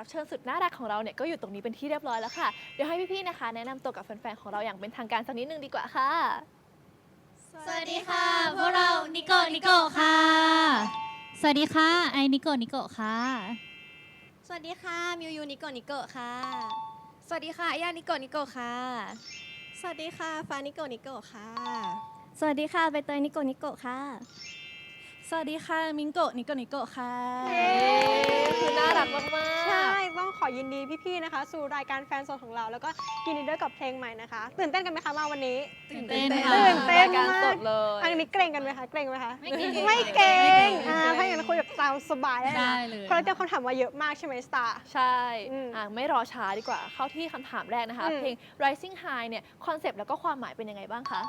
รับเชิญสุดน่ารักของเราเนี่ยก็อยู่ตรงนี้เป็นที่เรียบร้อยแล้วค่ะ เดี๋ยวให้พี่ๆนะคะ แนะนำตัวกับแฟนๆของเราอย่างเป็นทางการสักนิดนึงดีกว่าค่ะ สวัสดีค่ะ พวกเรานิโกะนิโกะค่ะ สวัสดีค่ะ ไอนิโกะนิโกะค่ะ สวัสดีค่ะ มิวยูนิโกะนิโกะค่ะ สวัสดีค่ะอยานิโกะนิโกะค่ะ สวัสดีค่ะฟานิโกะนิโกะค่ะ สวัสดีค่ะใบเตยนิโกนิโกะค่ะ สวัสดีค่ะ มิงโกะนิโกะนิโกะค่ะเย้คือน่ารักมากๆใช่ ต้องขอยินดีพี่ๆนะคะ สู่รายการแฟนโซนของเรา แล้วก็ยินดีด้วยกับเพลงใหม่นะคะ ตื่นเต้นกันไหมคะมาวันนี้ ตื่นเต้นค่ะ ตื่นเต้นรายการมากสดเลย อันนี้เกรงกันไหมคะ เกรงไหมคะ ไม่เกรงไม่เกรไม่เกรงงอ่าถ้าอย่างนั้นคุยแบบตามสบายได้ได้นะเลย เพราะเราเจอคำถามมาเยอะมากใช่ไหมสตาร์ ใช่อืมอะไม่รอช้าดีกว่าเข้าที่คำถามแรกนะคะ อืม เพลง Rising High เนี่ยคอนเซปต์แล้วก็ความหมายเป็นยังไงบ้างคะ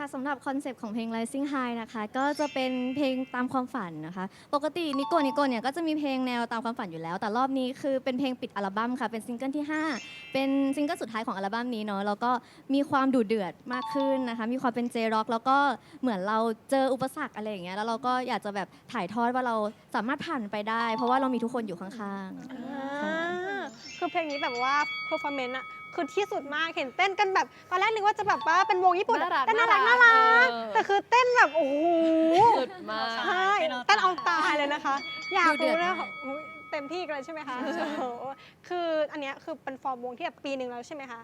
ค่ะสำหรับคอนเซปต์ของเพลง Rising High นะคะ ก็จะเป็นเพลงตามความฝันนะคะ ปกตินิโกนิโกเนี่ยก็จะมีเพลงแนวตามความฝันอยู่แล้ว แต่รอบนี้คือเป็นเพลงปิดอัลบั้มค่ะ เป็นซิงเกิลที่ 5 เป็นซิงเกิลสุดท้ายของอัลบั้มนี้เนาะ แล้วก็มีความดุเดือดมากขึ้นนะคะ มีความเป็นเจร็อกแล้วก็เหมือนเราเจออุปสรรคอะไรอย่างเงี้ย แล้วเราก็อยากจะแบบถ่ายทอดว่าเราสามารถผ่านไปได้ เพราะว่าเรามีทุกคนอยู่ข้างๆ คือเพลงนี้แบบว่าเพอร์ฟอร์แมนซ์อะ คือที่สุดมากเห็นเต้นกันแบบ ตอนแรกนึกว่าจะแบบว่าเป็นวงญี่ปุ่นอะน่ารักเต้นน่ารักน่าน่ารัรักกเออ แต่คือเต้นแบบโอ้โหสุดมาก ใช่เต้นเอาตายเต้นเอาตายเลยนะคะ อยากดูเดือรู้ดนะมากอุ๊ยเต็มที่กันเลยใช่ไหมคะโอ้โหคืออันเนี้ยคือเป็นฟอร์มวงที่แบบปีหนึ่งแล้วใช่ไหมคะ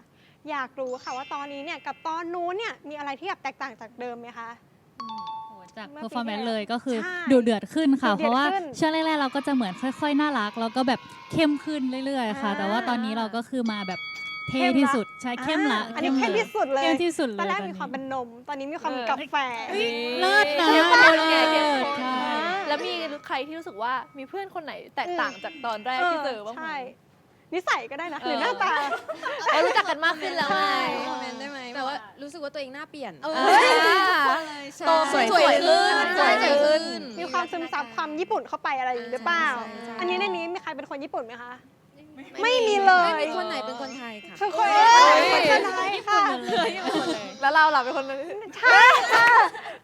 อยากรู้ค่ะว่าตอนนี้เนี่ยกับตอนนู้นเนี่ยมีอะไรที่แบบแตกต่างจากเดิมไหมคะโอ้โหจากเมื่อเพอร์ปีฟอร์แมนที่ซ์เลยก็คือใช่ดูเดือดขึ้นค่ะดูเดือดเพราะว่าขึ้นช่วงแรกๆเราก็จะเหมือนค่อย ๆ น่ารัก แล้วก็แบบเข้มขึ้นเรื่อยๆ ค่ะ อ่า แต่ว่าตอนนี้เราก็คือมาแบบ เท่เข้มละที่สุดใช่เข้มละอ่าอันนี้เข้มที่สุดเลยเข้มที่สุดเลยตอนแรกตมีความเป็นนม ตอนนี้มีความเป็นเออกาแฟเลิศนะเข้มข้นไงเลิเข้มศข้นใช่แล้วมีใครที่รู้สึกว่ามีเพื่อนคนไหนแตกต่างจากตอนแรกที่เจอบ้างไหมใช่นิสัยก็ได้นะเออหรือหน้าตาเรารู้จักกันมากขึ้นแล้วไงคอมเมนต์ได้ไหมแต่ว่ารู้สึกว่าตัวเองหน้าเปลี่ยนเออใช่โตขึ้นสวยขึ้นสวยขึ้นขึ้นมีความซึมซับความญี่ปุ่นเข้าไปอะไรอย่างนี้หรือเปล่าใช่ใช่อันนี้ในนี้มีใครเป็นคนญี่ปุ่นไหมคะ ไม่มีเลยไม่มีคนไหนเป็นคนไทยค่ะทุกคนเอ้ยคนไทยค่ะแล้วเราล่ะเป็นคน ใช่ค่ะ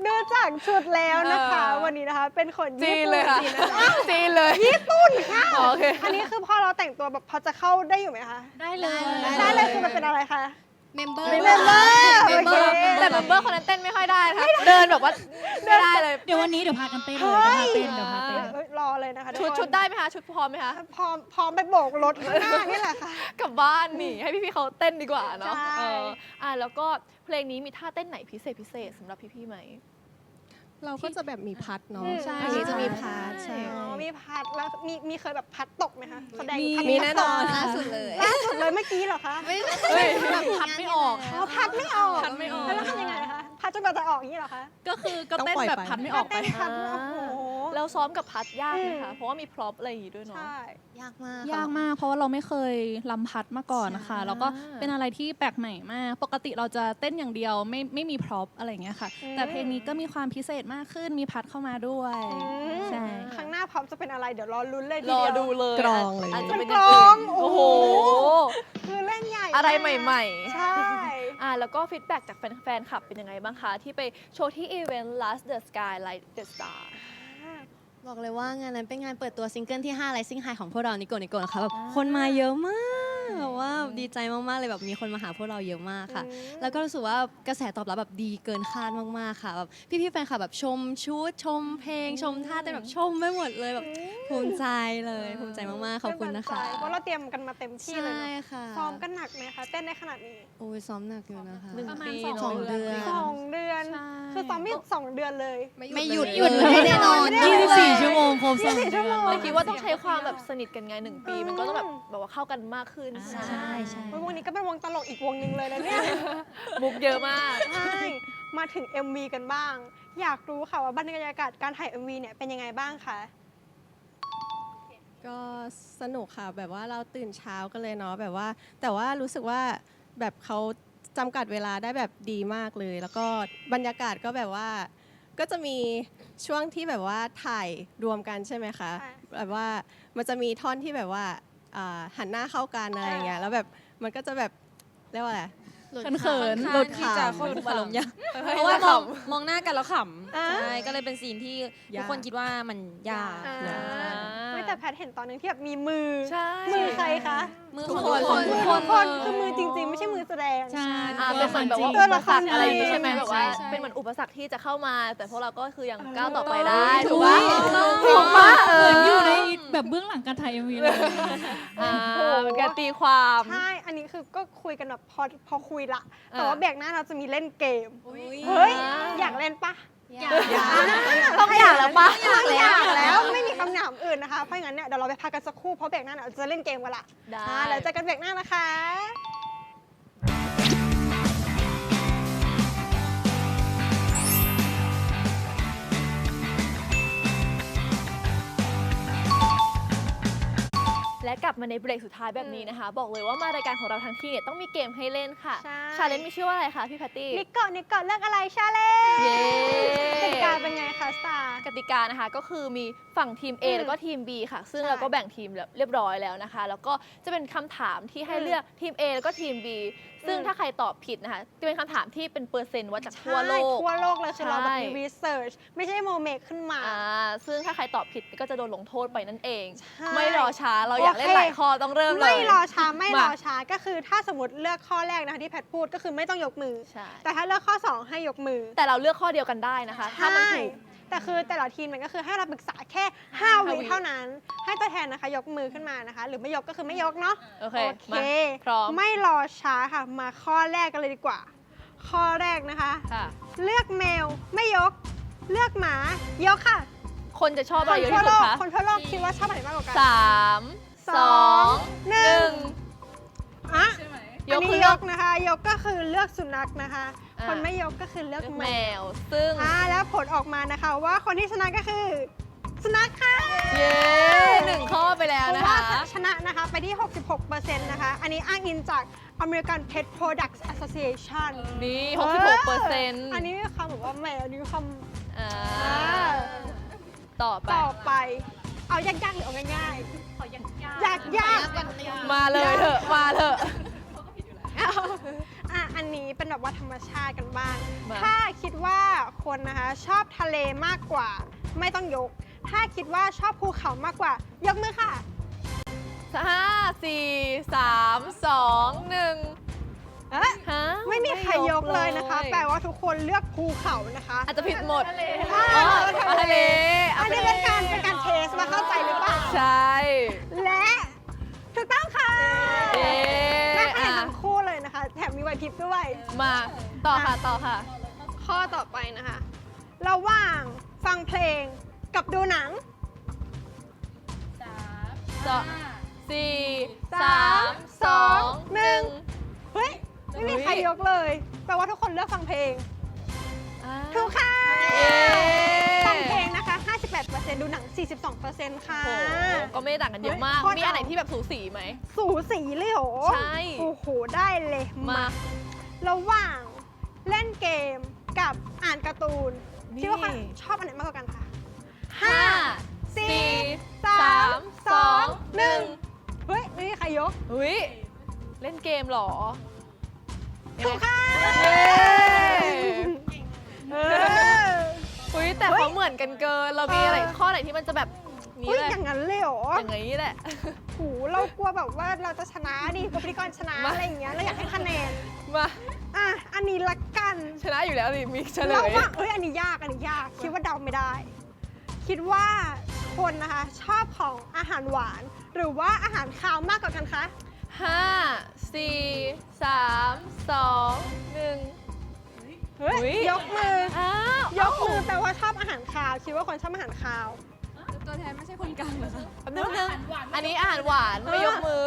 ดูจากชุดแล้วนะคะ เออ วันนี้นะคะ เป็นคนจีญี่นปุ่นเลยค่ะจีนนะคะจีนเลย ญี่ปุ่นค่ะโอเค อันนี้คือพอเราแต่งตัวแบบพอจะเข้าได้อยู่ไหมคะได้เลย ได้เลยคือมันเป็นอะไรคะ เมมเบอร์เมมเบอร์โอเค แต่เมมเบอร์คนนั้นเต้นไม่ค่อยได้ค่ะเดินแบบว่าไม่ได้เลย เดี๋ยววันนี้เดี๋ยวพากันเต้นเลยเดี๋ยวพาเต้นเดี๋ยวพาเต้น เอ้ยรอเลยนะคะชุดทุกคนชุดได้ไหมคะ ชุดพร้อมไหมคะ พร้อมพร้อมไปโบกรถข้างหน้านี่แหละค่ะ กลับบ้านนี่ให้พี่ๆเขาเต้นดีกว่าเนาะใช่ เอออะแล้วก็เพลงนี้มีท่าเต้นไหนพิเศษพิเศษสำหรับพี่ๆไหม เราก็จะแบบมีพัดเนาะอืมใช่ อันนี้จะมีพัดใช่ใช่ อ๋อมีพัดแล้วมีมีเคยแบบพัดตกไหมคะแสดงมี พัดมีแน่นอนตกล่าสุด เลยล่าสุดเลยเมื่อกี้เหรอคะไม่เฮ้ยแบบพัดไม่ออกอ๋อพัดไม่ออกพัดไม่ออก แล้วทำยังไงคะพัดจนกว่าจะออกอย่างนี้เหรอคะ ก็คือก็เต้นต้องปล่อยแบบไป พัดไม่ออกไปเต้นพัดโอ้โห แล้วซ้อมกับพัดยากไหมคะอืมเพราะว่ามีพร็อพอะไรอย่างงี้ด้วยเนาะ ใช่ ยากมากยากมากเพราะว่าเราไม่เคยลำพัดมาก่อนนะคะใช่แล้วก็เป็นอะไรที่แปลกใหม่มาก ปกติเราจะเต้นอย่างเดียวไม่ไม่มีพร็อพอะไรอย่างเงี้ยค่ะ อืม แต่เพลงนี้ก็มีความพิเศษมากขึ้นมีพัดเข้ามาด้วยใช่ ครั้งหน้าพร้อมจะเป็นอะไรเดี๋ยวรอลุ้นเลยทีรอเดียว ดูเลยกรองเลยอาจจะเป็นมันย่ากรองอื่นโอ้โอ้โห โห คือเล่นใหญ่อะไรมากใหม่ๆ ใช่ อะแล้วก็ฟีดแบ็กจากแฟนๆคลับเป็นยังไงบ้างคะ ที่ไปโชว์ที่อีเวนต์ Last the Sky Light the Star บอกเลยว่างานนั้นเป็นงานเปิดตัวซิงเกิลที่5 Rising High ของพวกเรานิโกนิโกนะคะแบบคนมาเยอะมาก แบบว่าดีใจมากๆเลยแบบมีคนมาหาพวกเราเยอะมากค่ะ แล้วก็รู้สึกว่ากระแสตอบรับแบบดีเกินคาดมากๆค่ะแบบพี่ๆแฟนคลับแบบชมชุดชมเพลงชมท่าเต้นแบบชมไม่หมดเลยแบบภูมิใจเลยภูมิใจมากๆขอบคุณนะคะเพราะเราเตรียมกันมาเต็มที่เลยใช่เนอะค่ะซ้อมกันหนักไหมคะเต้นได้ขนาดนี้โอ้ยซ้อมหนักอยู่นะคะหนึ่งประมาณปีสองเนาะเดือนสองเดือนใช่คือซ้อมมีสองเดือนเลย ไม่หยุดหยุดเลยไม่ได้นอนไม่ได้นอน24ชั่วโมงครบสอง24ชั่เดืวโมอนงแต่คิดว่าต้องใช้ความแบบสนิทกันไงหนึ่งปีอืมมันก็ต้องแบบแบบว่าเข้ากันมากขึ้นใช่ใช่เฮ้ยวงนี้ก็เป็นวงตลกอีกวงหนึ่งเลยนะเนี่ย มุกเยอะมาก ใช่ มาถึง MV กันบ้าง อยากรู้ค่ะว่าบรรยากาศการถ่าย MV เนี่ยเป็นยังไงบ้างคะ ก็สนุกค่ะ แบบว่าเราตื่นเช้ากันเลยเนาะแบบว่า แต่ว่ารู้สึกว่าแบบเขาจำกัดเวลาได้แบบดีมากเลย แล้วก็บรรยากาศก็แบบว่า ก็จะมีช่วงที่แบบว่าถ่ายรวมกันใช่ไหมคะ ค่ะ แบบว่ามันจะมีท่อนที่แบบว่า อ่าหันหน้าเข้ากันอะไรอย่างเงี้ยแล้วแบบมันก็จะแบบเรียกว่าอะไร เขินๆหลุดขำจะคนอารมณ์ยากเพเพราะราะว่าว่ามอองงมองหน้ากันแล้วขอ่าำใช่ก็เลยเป็นซีนที่ทุกคนคิดว่ามันยากอ่ายาก ไม่แต่แต่แพทเห็นตอนหนึงที่แบบมีมือ ใช่ มือใครคะมือทุกคนคนมือทุกคนคือมือจริง ๆ ไม่ใช่มือแสดง ใช่อ่าเป็นเหมือนแบบว่าตัวอุปละคสรรรคอะไรอย่างงี้จริงใช่ไหมแบบว่าใช่ใช่เป็นเหมือนอุปสรรคที่จะเข้ามา แต่พวกเราก็คือยังก้าวต่อไปได้ถูถูกกปะต้องถูกปะเอเหมืออนอยู่ในแบบเบื้องหลังการถ่ายเอ็มวีเลยอ่าเป็นการตีความ ใช่ อันนี้คือก็คุยกันแบบพอพอคุยละ แต่อ่าว่าเบรกหน้าเราจะมีเล่นเกม เฮ้ย อยากเล่นปะอยากต้องอยากแล้วปะ อื่นนะคะ เพราะงั้นเนี่ยเดี๋ยวเราไปพักกันสักครู่เพราะเบรกหน้าเนี่ยเราจะเล่นเกมกันละได้ อ่าเดี๋ยวเจอกันเบรกหน้านะคะ และกลับมาในเบรกสุดท้ายแบบนี้นะคะ บอกเลยว่ามารายการของเราทั้งที่เนี่ยต้องมีเกมให้เล่นค่ะใช่ ชาเลนจ์มีชื่อว่าอะไรคะพี่แพตตี้ นิกเกาะนิกเกาะเลือกอะไรชาเลเย้ กติกาเป็นไงคะสตาร์ กติกานะคะก็คือมีฝั่งทีม A อืมแล้วก็ทีม B ค่ะ ซึ่งใช่เราก็แบ่งทีมเรียบร้อยแล้วนะคะ แล้วก็จะเป็นคำถามที่ให้อืมเลือกทีม A แล้วก็ทีม B ซึ่งอืม ถ้าใครตอบผิดนะคะจะเป็นคำถามที่เป็นเปอร์เซ็นต์วัดจากทั่วโลกใช่ทั่วโลกเลยคือเราแบบใช่มีรีเสิร์ชไม่ใช่โมเมคขึ้นมา อ่าซึ่งถ้าใครตอบผิดก็จะโดนลงโทษไปนั่นเอง ใช่ ไม่รอช้าเราอยากเล่นโอเคหลายข้อต้องเริ่มเลย ไม่รอช้าไม่รอมาช้าก็คือถ้าสมมติเลือกข้อแรกนะคะที่แพทพูดก็คือไม่ต้องยกมือ ใช่ แต่ถ้าเลือกข้อ 2 ให้ยกมือแต่เราเลือกข้อเดียวกันได้นะคะ ถ้ามันถูกใช่แต่คือแต่ละทีมมันก็คือให้เราปรึกษาแค่ห้า5วิวิเท่านั้น ให้ตัวแทนนะคะยกมือขึ้นมานะคะ หรือไม่ยกก็คือไม่ยกเนาะโอเคโอเคมาพร้อม ไม่รอช้าค่ะมาข้อแรกกันเลยดีกว่า ข้อแรกนะคะ ค่ะ เลือกแมวไม่ยก เลือกหมายกค่ะ คนจะชอบคอะไรนเยอะทั่วที่สุโลดกคะคนทั่วโลกคิดว่าชอบอะไรมากกว่ากัน สาม สองหหนึ่นึ่งงอะยอักนนี้คือยกนะคะ ยกก็คือเลือกสุนัขนะคะ อ่าคนไม่ยกก็คือเลือกเลือกแมแมวว ซึ่ง อ่าแล้วผลออกมานะคะว่าคนที่ชนะก็คือสุนัขค่ะเย้หนึ่งข้อไปแล้วเพราะนะว่าคะ ชนะนะคะไปที่ 66%นะคะ อันนี้อ้างอิงจาก American Pet Products Association นี่ 66เปอร์เซ็นต์อันนี้มีคำแบบว่าแมวอันนี้มีคอ่าำอ่าต่อไป ต่อไป เอายากๆหรือเอาง่ายๆข อยากยากๆมาเลยเถอะมาเถอะเอาอะอันนี้เป็นแบบว่าธรรมชาติกันบ้าง มาถ้าคิดว่าคนนะคะชอบทะเลมากกว่า ไม่ต้องยก ถ้าคิดว่าชอบภูเขามากกว่า ยกมือค่ะ ห้าสี่สามสองหนึ่ง เอ๊ะฮะไม่มีใครยกเลยนะคะ แปลว่าทุกคนเลือกภูเขานะคะอาจจะผิดหมดอ๋ออ๋อทะทะเลเลอันนี้เป็นการเป็นการเทสมาเข้าใจหรือเปล่า ใช่ และถูกต้องค่ะเย้ได้คะแนนอะทั้งคู่เลยนะคะ แถมมีไหวพริบด้วย มาต่อค่ะต่อค่ะ ข้อต่อไปนะคะ ระหว่างฟังเพลงกับดูหนังสองสี่สาสามมสสอองงหหนึ่นึ่งงเฮ้ย ไม่มีใครเฮ้ยยกเลย แปลว่าทุกคนเลือกฟังเพลงถูกค่ะเย้ฟังเพลงนะคะ 58%ดูหนัง 42%ค่ะ โอ้โหก็ไม่ได้ต่างกันเยอะมาก เฮ้ยมีอันไหนที่แบบสูสีไหม สูสีเลยเหรอใช่ โอ้โห ได้เลยมา ระหว่างเล่นเกมกับอ่านการ์ตูนนี่ คิดว่าใครชอบอันไหนมากกว่ากันคะห้าสี่สี่สาสามมสสอองงหหนึ่นึ่งงเฮ้ยไม่มีใครยกอุ้ย เล่นเกมเหรอ ยังถูไงกค่ะเย้เอออุ้ยแต่เขาเหมือนกันเกิน เรามีอะไรข้อไหนที่มันจะแบบนี้เฮ้ยเลยอย่างนั้นเลยเหรออย่างนี้แหละโหเรากลัวแบบว่าเราจะชนะดิกลัวพิธีกรชนะมา อะไรอย่างเงี้ยเราอยากให้คะแนน มาอะ อันนี้ละกันชนะอยู่แล้วสิมีเฉลเรายว่าเอ้ยอันนี้ยากอันนี้ยาก คิดว่าเดาไม่ได้ คิดว่าคนนะคะ ชอบของอาหารหวาน หรือว่าอาหารคาวมากกว่ากันคะห้า สี่สามสองหนึ่ง เฮ้ยอุ๊ยยกมือ อ้าวยกมือแปลว่าชอบอาหารคาว คิดว่าคนชอบอาหารคาว ตัวแทนไม่ใช่คนกลางเหรอคะแป๊บนึงแป๊บนึงอันนี้อาหารหวานไม่ยกมือ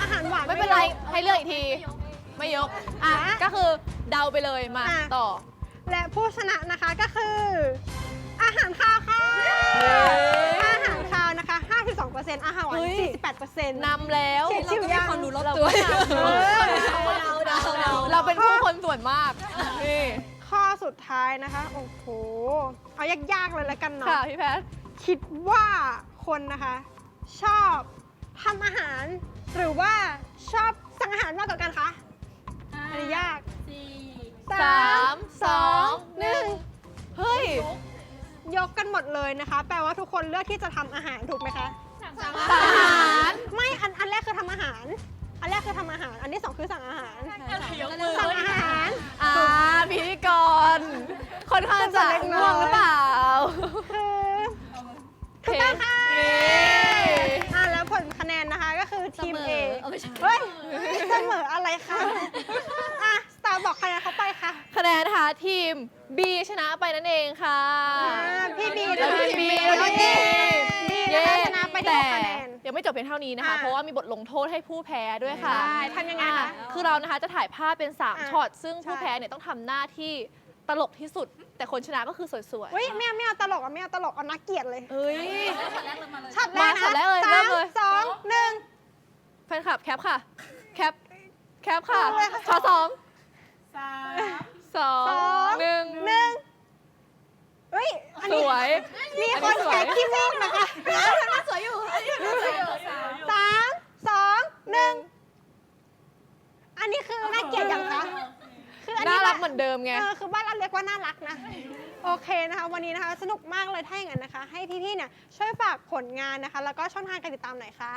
อาหารหวานไม่เป็นไรยก ให้เลือกอีกที ไม่ยก อะอะก็คือเดาไปเลยมาอะ ต่อ และผู้ชนะนะคะก็คือ 10%นำแล้วเช็ดชิวยัง เราก็มีความรู้รอบตัว เราเราเราเป็นผู้คนส่วนมาก นี่ข้อสุดท้ายนะคะ โอ้โห เอายากๆเลยแล้วกันค่ะเนาะพี่แพทย์คิดว่าคนนะคะ ชอบทำอาหาร หรือว่าชอบสั่งอาหารมากกว่ากันคะอันนี้ยากสามสองหนึ่งเฮ้ย ยกกันหมดเลยนะคะ แปลว่าทุกคนเลือกที่จะทำอาหารถูกไหมคะ สั่งอาหารไม่อันอันแรกคือทำอาหาร อันแรกคือทำอาหาร อันที่สองคือสั่งอาหารสั่งอาหาร อ่าพิธีกรค่อนข้างจะง่วงหรือเปล่าคือถูกต้องค่ะอ่าแล้วผลคะแนนนะคะก็คือทีม A เสมอเอาไม่ใช่เฮ้ยเสมออะไรคะอะสตาร์บอกคะแนนเขาไปค่ะคะแนนนะคะทีม B ชนะไปนั่นเองค่ะ อ่าพี่บีแล้วนะคะทีม B แล้วแล้วทีทีมม บีนะคะชนะไปที่แต่หกคะแนน ยังไม่จบเพียงเท่านี้นะคะ อ่า เพราะว่ามีบทลงโทษให้ผู้แพ้ด้วยค่ะ ได้ทำยังไงคะ อ่าคือเรานะคะจะถ่ายภาพเป็นอ่า3ช็อต ซึ่งผู้ใช่ แพ้เนี่ยต้องทำหน้าที่ตลกที่สุด แต่คนชนะก็คือสวยอุ้ยไม่เอาไม่เอาตลกอะไม่เอาตลกเอานักเกียรติเลยๆเฮ้ย ช็อตแรมากนะช็อตแรกเลยสาเริ่มมเลย สองหนึ่ง แฟนคลับแคปค่ะ แคป แคปค่ะ เอาเลยค่ะช็อตสองสอสองงหนึ่ง หนึ่ง เฮ้ย อันสนี้ วย มีคนอันนี้สวยแขกขี้มูกนะคะสวยอยู่สามสองหนึ่งอันนี้คือน่าเกลียดยังคะคืออันน่านี้รักเหมือนเดิมไง เออคือบ้านเราเรียกว่าน่ารักนะ โอเคนะคะ วันนี้นะคะสนุกมากเลยถ้าอย่างนั้นนะคะ ให้พี่ๆเนี่ยช่วยฝากผลงานนะคะ แล้วก็ช่องทางการติดตามหน่อยค่ะ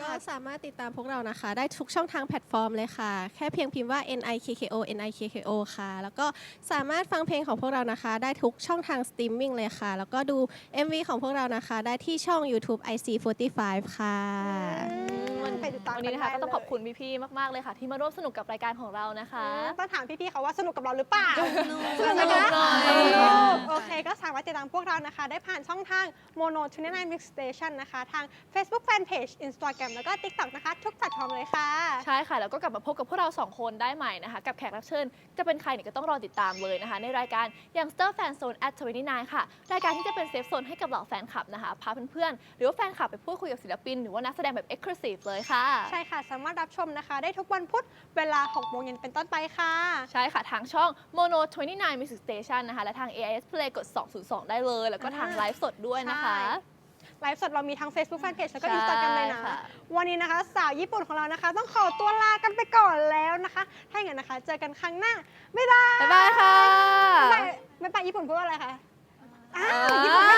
ก็สามารถติดตามพวกเรานะคะ ได้ทุกช่องทางแพลตฟอร์มเลยค่ะ แค่เพียงพิมพ์ว่า N I K K O N I K K O ค่ะ แล้วก็สามารถฟังเพลงของพวกเรานะคะ ได้ทุกช่องทางสตรีมมิ่งเลยค่ะ แล้วก็ดู MV ของพวกเรานะคะ ได้ที่ช่อง YouTube IC45 ค่ะ มันไปติดตามวันนี้นะคะกัก็ได้ต้องขอบคุณพี่ๆมากๆเลยค่ะ ที่มาร่วมสนุกกับรายการของเรานะคะ ต้องถามพี่ๆเขาว่าสนุกกับเราหรือเปล่าสนุกสนุกไหมหน่อยสนุกโอเค ก็สามารถติดตามพวกเรานะคะ ได้ผ่านช่องทาง Mono 29 Mix Station นะคะ ทาง Facebook Fanpage Instagram แล้วก็ TikTok นะคะ ทุกแพลตฟอร์มเลยค่ะ ใช่ค่ะ แล้วก็กลับมาพบกับพวกเราสองคนได้ใหม่นะคะ กับแขกรับเชิญ จะเป็นใครเนี่ยก็ต้องรอติดตามเลยนะคะ ในรายการ Youngster Fan Zone at 29ค่ะ รายการที่จะเป็นเซฟโซนให้กับเหล่าแฟนคลับนะคะพาเพื่อนๆหรือว่าแฟนคลับไปพูดคุยกับศิลปินหรือว่านักแสดงแบบ Exclusive เลยค่ะ ใช่ค่ะ สามารถรับชมนะคะ ได้ทุกวันพุธเวลา 6 โมงเย็นเป็นต้นไปค่ะ ใช่ค่ะ ทางช่อง Mono 29 Music Station นะคะ และทาง AIS Play กด 202 ได้เลย แล้วก็ทางอ่าไลฟ์สดด้วยนะคะใช่ไลฟ์สดเรามีทั้ง Facebook Fanpage แล้วก็ใช่ Instagram เลยนะค่ะ วันนี้นะคะสาวญี่ปุ่นของเรานะคะ ต้องขอตัวลากันไปก่อนแล้วนะคะ ถ้าอย่างนั้นนะคะ เจอกันครั้งหน้า บ๊ายบายบ๊ายบายค่ะ บ๊ายบายบ๊ายบายญี่ปุ่นพูดว่าอะไรคะอ้าวอ่าญี่ปุ่นไม่